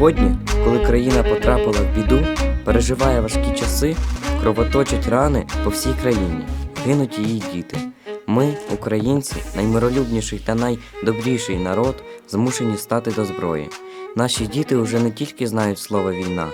Сьогодні, коли країна потрапила в біду, переживає важкі часи, кровоточать рани по всій країні, гинуть її діти. Ми, українці, наймиролюбніший та найдобріший народ, змушені стати до зброї. Наші діти вже не тільки знають слово війна,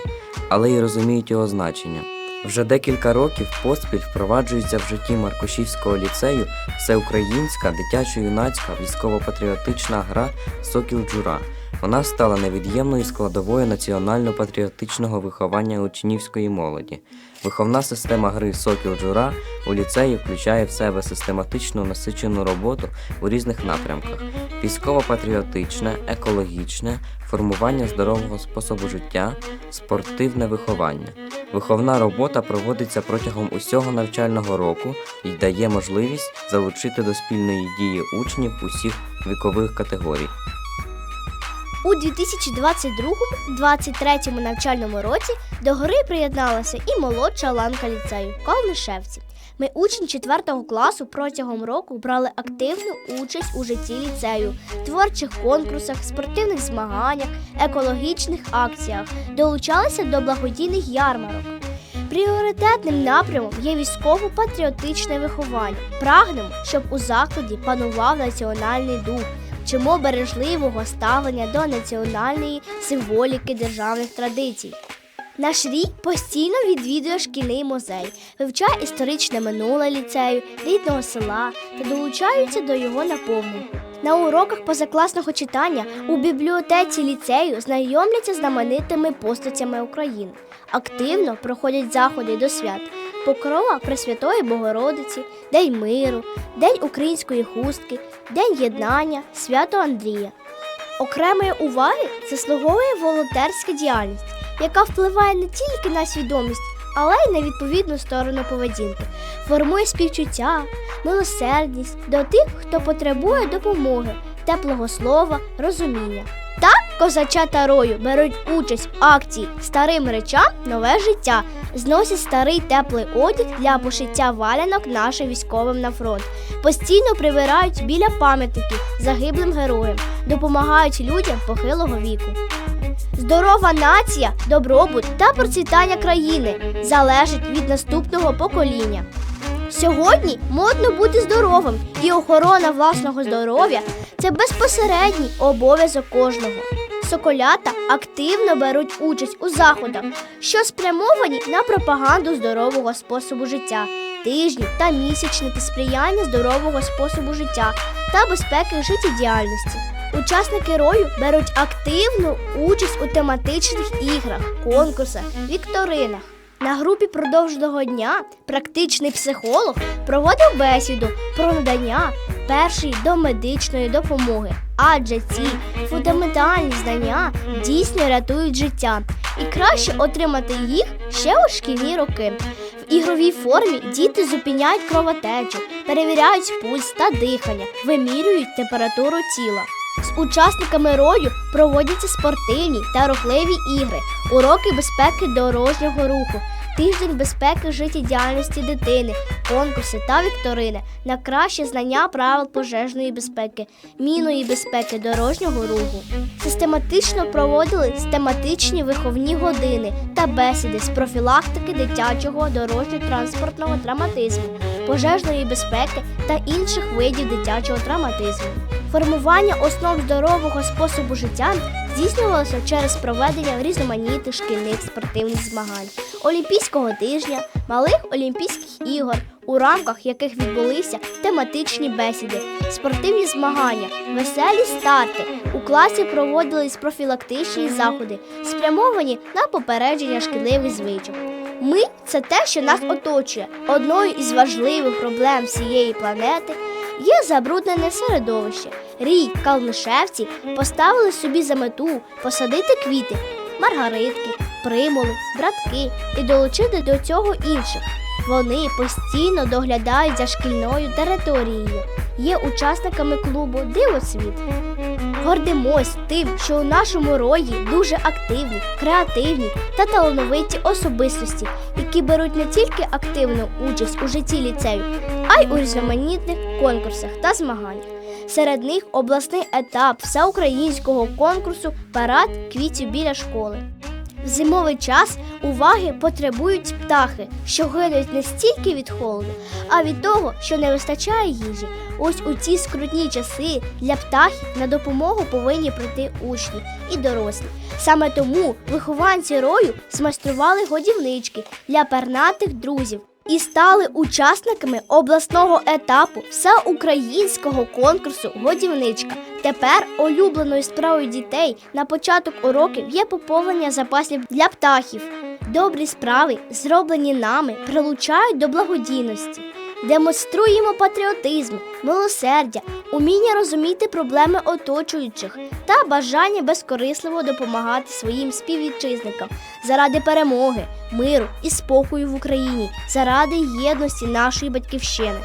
але й розуміють його значення. Вже декілька років поспіль впроваджується в житті Маркушівського ліцею всеукраїнська дитячо-юнацька військово-патріотична гра Сокіл Джура. Вона стала невід'ємною складовою національно-патріотичного виховання учнівської молоді. Виховна система гри Сокіл Джура у ліцеї включає в себе систематичну насичену роботу у різних напрямках: військово-патріотичне, екологічне, формування здорового способу життя, спортивне виховання. Виховна робота проводиться протягом усього навчального року і дає можливість залучити до спільної дії учнів усіх вікових категорій. У 2022-2023 навчальному році до гри приєдналася і молодша ланка ліцею Калнишевці. Ми, учні 4 класу, протягом року брали активну участь у житті ліцею, творчих конкурсах, спортивних змаганнях, екологічних акціях, долучалися до благодійних ярмарок. Пріоритетним напрямом є військово-патріотичне виховання. Прагнемо, щоб у закладі панував національний дух, вчимо бережливого ставлення до національної символіки державних традицій. Наш рік постійно відвідує шкільний музей, вивчає історичне минуле ліцею, рідного села та долучаються до його наповнення. На уроках позакласного читання у бібліотеці ліцею знайомляться знаменитими постатями України. Активно проходять заходи до свят. Покрова Пресвятої Богородиці, День миру, День української хустки, День єднання, свято Андрія. Окремої уваги заслуговує волонтерська діяльність, яка впливає не тільки на свідомість, але й на відповідну сторону поведінки, формує співчуття, милосердність до тих, хто потребує допомоги, теплого слова, розуміння. Так козачата рою беруть участь в акції Старим речам нове життя, зносять старий теплий одяг для пошиття валянок нашим військовим на фронт, постійно прибирають біля пам'ятників загиблим героям, допомагають людям похилого віку. Здорова нація, добробут та процвітання країни залежить від наступного покоління. Сьогодні модно бути здоровим, і охорона власного здоров'я це безпосередній обов'язок кожного. Соколята активно беруть участь у заходах, що спрямовані на пропаганду здорового способу життя, тижні та місячники сприяння здорового способу життя та безпеки життєдіяльності. Учасники рою беруть активну участь у тематичних іграх, конкурсах, вікторинах. На групі продовжного дня практичний психолог проводив бесіду про надання першої домедичної допомоги, адже ці фундаментальні знання дійсно рятують життя, і краще отримати їх ще у шкільні роки. В ігровій формі діти зупиняють кровотечу, перевіряють пульс та дихання, вимірюють температуру тіла. З учасниками рою проводяться спортивні та рухливі ігри, уроки безпеки дорожнього руху, тиждень безпеки життєдіяльності дитини, конкурси та вікторини на краще знання правил пожежної безпеки, міної безпеки дорожнього руху. Систематично проводили тематичні виховні години та бесіди з профілактики дитячого дорожньо-транспортного травматизму, пожежної безпеки та інших видів дитячого травматизму. Формування основ здорового способу життя здійснювалося через проведення різноманітних шкільних спортивних змагань, Олімпійського тижня, малих Олімпійських ігор, у рамках яких відбулися тематичні бесіди, спортивні змагання, веселі старти. У класі проводились профілактичні заходи, спрямовані на попередження шкідливих звичок. Ми це те, що нас оточує. Одною із важливих проблем всієї планети є забруднене середовище. Рій Калнишевці поставили собі за мету посадити квіти, маргаритки, примули, братки і долучити до цього інших. Вони постійно доглядають за шкільною територією, є учасниками клубу Дивосвіт. Гордимось тим, що у нашому рої дуже активні, креативні та талановиті особистості, які беруть не тільки активну участь у житті ліцею, а й у різноманітних конкурсах та змаганнях. Серед них обласний етап всеукраїнського конкурсу Парад квітів біля школи. В зимовий час уваги потребують птахи, що гинуть не стільки від холоду, а від того, що не вистачає їжі. Ось у ці скрутні часи для птахів на допомогу повинні прийти учні і дорослі. Саме тому вихованці рою змайстрували годівнички для пернатих друзів і стали учасниками обласного етапу всеукраїнського конкурсу Годівничка. Тепер улюбленою справою дітей на початок уроків є поповнення запасів для птахів. Добрі справи, зроблені нами, прилучають до благодійності. Демонструємо патріотизм, милосердя, уміння розуміти проблеми оточуючих та бажання безкорисливо допомагати своїм співвітчизникам заради перемоги, миру і спокою в Україні, заради єдності нашої батьківщини.